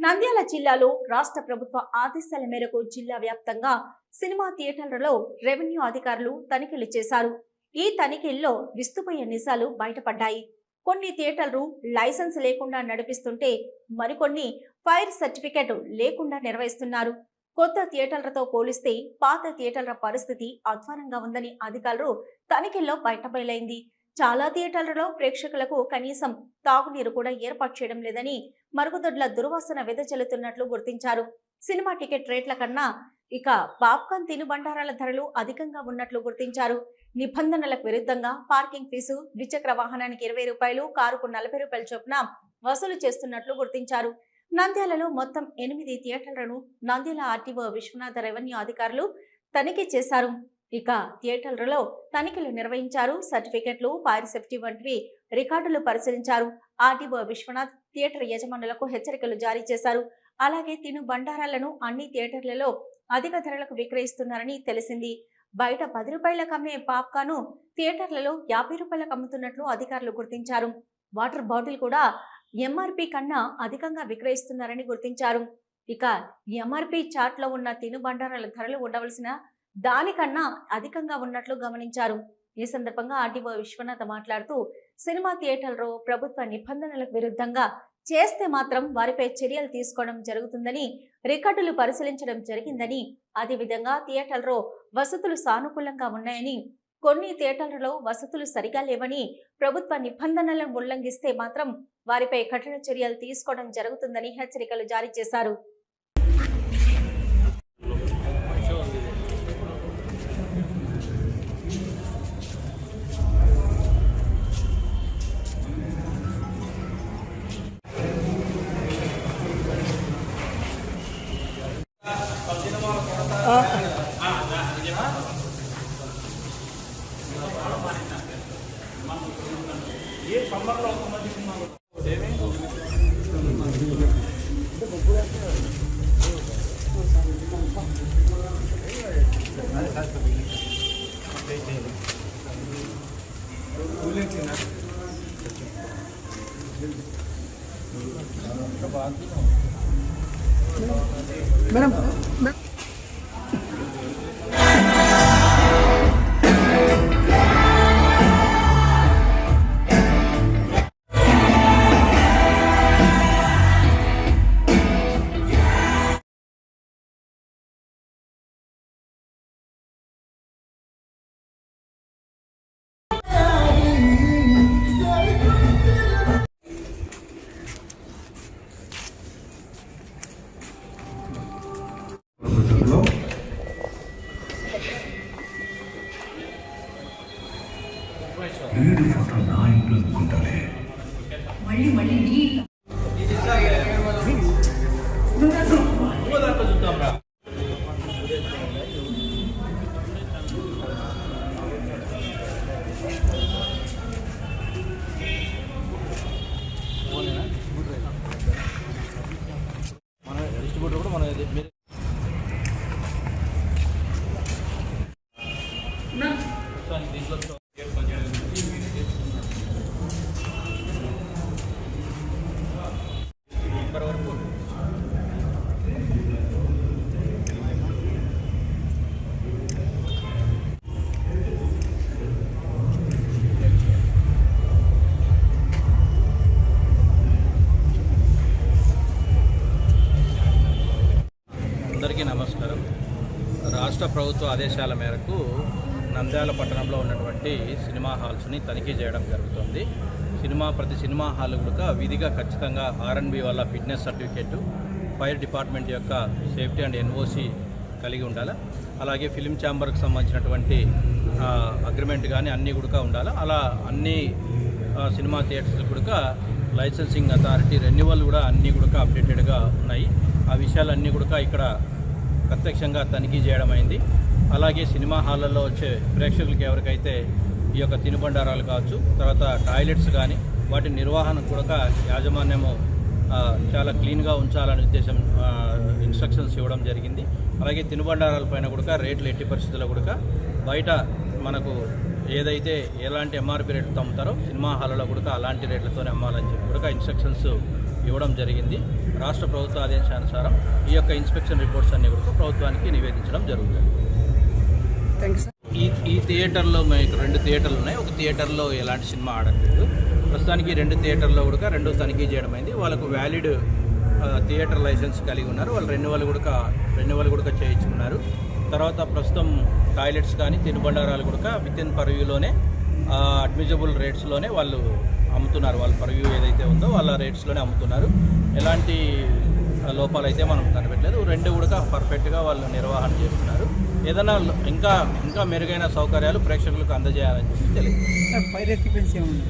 నంద్యాల జిల్లాలో రాష్ట్ర ప్రభుత్వ ఆదేశాల మేరకు జిల్లా వ్యాప్తంగా సినిమా థియేటర్లలో రెవెన్యూ అధికారులు తనిఖీలు చేశారు. ఈ తనిఖీల్లో విస్తుపోయే నిజాలు బయటపడ్డాయి. కొన్ని థియేటర్లు లైసెన్స్ లేకుండా నడిపిస్తుంటే మరికొన్ని ఫైర్ సర్టిఫికెట్ లేకుండా నిర్వహిస్తున్నారు. కొత్త థియేటర్లతో పోలిస్తే పాత థియేటర్ల పరిస్థితి అధ్వానంగా ఉందని అధికారులు తనిఖీల్లో బయటపైలైంది చాలా థియేటర్లలో ప్రేక్షకులకు కనీసం తాగునీరు కూడా ఏర్పాటు చేయడం లేదని మరుగుదొడ్ల దుర్వాసన వెదజల్లుతున్నట్లు గుర్తించారు. సినిమా టికెట్ రేట్ల కన్నా ఇక పాప్కార్న్ తినుబండారాల ధరలు అధికంగా ఉన్నట్లు గుర్తించారు. నిబంధనలకు విరుద్ధంగా పార్కింగ్ ఫీజు ద్విచక్ర వాహనానికి ఇరవై రూపాయలు కారుకు నలభై రూపాయల చొప్పున వసూలు చేస్తున్నట్లు గుర్తించారు. నంద్యాలలో మొత్తం ఎనిమిది థియేటర్లను నంద్యాల ఆర్టీఓ విశ్వనాథ రెవెన్యూ అధికారులు తనిఖీ చేశారు. ఇక థియేటర్లలో తనిఖీలు నిర్వహించారు సర్టిఫికెట్లు ఫైర్ సేఫ్టీ వంటివి రికార్డులు పరిశీలించారు. ఆర్టీఓ విశ్వనాథ్ థియేటర్ యజమానులకు హెచ్చరికలు జారీ చేశారు. అలాగే తిను బండారాలను అన్ని థియేటర్లలో అధిక ధరలకు విక్రయిస్తున్నారని తెలిసింది. బయట పది రూపాయలకు అమ్మే పాప్కాను థియేటర్లలో యాభై రూపాయలకు అమ్ముతున్నట్లు అధికారులు గుర్తించారు. వాటర్ బాటిల్ కూడా ఎంఆర్పి కన్నా అధికంగా విక్రయిస్తున్నారని గుర్తించారు. ఇక ఎంఆర్పి చార్ట్లో ఉన్న తినుబండారాల ధరలు ఉండవలసిన దానికన్నా అధికంగా ఉన్నట్లు గమనించారు. ఈ సందర్భంగా ఆర్టీఓ విశ్వనాథ్ మాట్లాడుతూ సినిమా థియేటర్లో ప్రభుత్వ నిబంధనలకు విరుద్ధంగా చేస్తే మాత్రం వారిపై చర్యలు తీసుకోవడం జరుగుతుందని రికార్డులు పరిశీలించడం జరిగిందని అదేవిధంగా థియేటర్లో వసతులు సానుకూలంగా ఉన్నాయని కొన్ని థియేటర్లలో వసతులు సరిగా లేవని ప్రభుత్వ నిబంధనలను ఉల్లంఘిస్తే మాత్రం వారిపై కఠిన చర్యలు తీసుకోవడం జరుగుతుందని హెచ్చరికలు జారీ చేశారు. ఏ సమ్మర్లో ఒక మంది సినిమాలు మేడం మన మళ్ళీ కూడా మన దీంట్లో అందరికీ నమస్కారం. రాష్ట్ర ప్రభుత్వ ఆదేశాల మేరకు నంద్యాల పట్టణంలో ఉన్నటువంటి సినిమా హాల్స్ని తనిఖీ చేయడం జరుగుతుంది. సినిమా ప్రతి సినిమా హాల్ కూడా విధిగా ఖచ్చితంగా ఆర్ఎన్బి వల్ల ఫిట్నెస్ సర్టిఫికేట్ ఫైర్ డిపార్ట్మెంట్ యొక్క సేఫ్టీ అండ్ ఎన్ఓసి కలిగి ఉండాలి? అలాగే ఫిలిం ఛాంబర్కి సంబంధించినటువంటి అగ్రిమెంట్ కానీ అన్నీ కూడా ఉండాలి? అలా అన్ని సినిమా థియేటర్స్ కూడా లైసెన్సింగ్ అథారిటీ రెన్యువల్ కూడా అన్నీ కూడా అప్డేటెడ్గా ఉన్నాయి. ఆ విషయాలన్నీ కూడా ఇక్కడ ప్రత్యక్షంగా తనిఖీ చేయడం అయింది అలాగే సినిమా హాళ్ళల్లో వచ్చే ప్రేక్షకులకి ఎవరికైతే ఈ యొక్క తినుబండారాలు కావచ్చు తర్వాత టాయిలెట్స్ కానీ వాటి నిర్వహణ కూడా యాజమాన్యము చాలా క్లీన్గా ఉంచాలనే ఉద్దేశం ఇన్స్ట్రక్షన్స్ ఇవ్వడం జరిగింది. అలాగే తినుబండారాల పైన కూడా రేట్లు ఎట్టి పరిస్థితుల్లో కూడా బయట మనకు ఏదైతే ఎలాంటి ఎంఆర్పి రేట్లు తమ్ముతారో సినిమా హాల్లో కూడా అలాంటి రేట్లతోనే అమ్మాలని చెప్పి కూడా ఇన్స్ట్రక్షన్స్ ఇవ్వడం జరిగింది. రాష్ట్ర ప్రభుత్వ ఆదేశానుసారం ఈ యొక్క ఇన్స్పెక్షన్ రిపోర్ట్స్ అన్ని కూడా ప్రభుత్వానికి నివేదించడం జరుగుతుంది. ఈ ఈ థియేటర్లో మీకు రెండు థియేటర్లు ఉన్నాయి. ఒక థియేటర్లో ఎలాంటి సినిమా ఆడట్లేదు. ప్రస్తుతానికి రెండు థియేటర్లో కూడా రెండు తనిఖీ చేయడం అయింది వాళ్ళకు వ్యాలిడ్ థియేటర్ లైసెన్స్ కలిగి ఉన్నారు. వాళ్ళు రెన్యువల్ కూడా రెన్యువల్ కూడా చేయించుకున్నారు. తర్వాత ప్రస్తుతం టాయిలెట్స్ కానీ తినుబండారాలు కూడా విత్ ఇన్ పర్వ్యూలోనే అడ్మిజబుల్ రేట్స్లోనే వాళ్ళు అమ్ముతున్నారు. వాళ్ళ పర్వ్యూ ఏదైతే ఉందో వాళ్ళ రేట్స్లోనే అమ్ముతున్నారు. ఎలాంటి లోపాలు అయితే మనం కనిపెట్టలేదు. రెండు కూడా పర్ఫెక్ట్గా వాళ్ళు నిర్వహణ చేస్తున్నారు. ఏదైనా ఇంకా ఇంకా మెరుగైన సౌకర్యాలు ప్రేక్షకులకు అందజేయాలని చెప్పి తెలియదు. ఫైర్ ఎక్విప్మెంట్స్ ఏముంది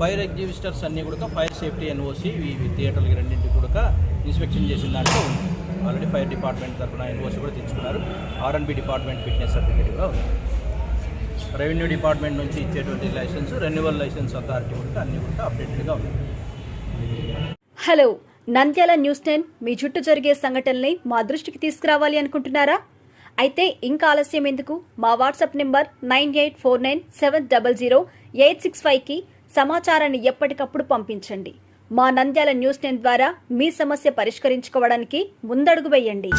ఫైర్ ఎగ్జిబిస్టర్స్ అన్నీ కూడా ఫైర్ సేఫ్టీ ఎన్ఓసి ఇవి థియేటర్లకి రెండింటికి కూడా ఇన్స్పెక్షన్ చేసిన దాంట్లో ఉంది. ఆల్రెడీ ఫైర్ డిపార్ట్మెంట్ తరఫున ఎన్ఓసి కూడా తెచ్చుకున్నారు. ఆర్ఎన్బి డిపార్ట్మెంట్ ఫిట్నెస్ సర్టిఫికేట్ కూడా ఉంది. రెవెన్యూ డిపార్ట్మెంట్ నుంచి ఇచ్చేటువంటి లైసెన్స్ రెన్యువల్ లైసెన్స్ అథారిటీ ఉంటే అన్నీ కూడా అప్డేటెడ్గా ఉన్నాయి. హలో నంద్యాల న్యూస్ టెన్ మీ చుట్టూ జరిగే సంఘటనల్ని మా దృష్టికి తీసుకురావాలి అనుకుంటున్నారా? అయితే ఇంకా ఆలస్యం ఎందుకు? మా WhatsApp number nine eight four nine seven double zero eight six ఫైవ్కి సమాచారాన్ని ఎప్పటికప్పుడు పంపించండి. మా నంద్యాల న్యూస్ టెన్ ద్వారా మీ సమస్య పరిష్కరించుకోవడానికి ముందడుగు వేయండి.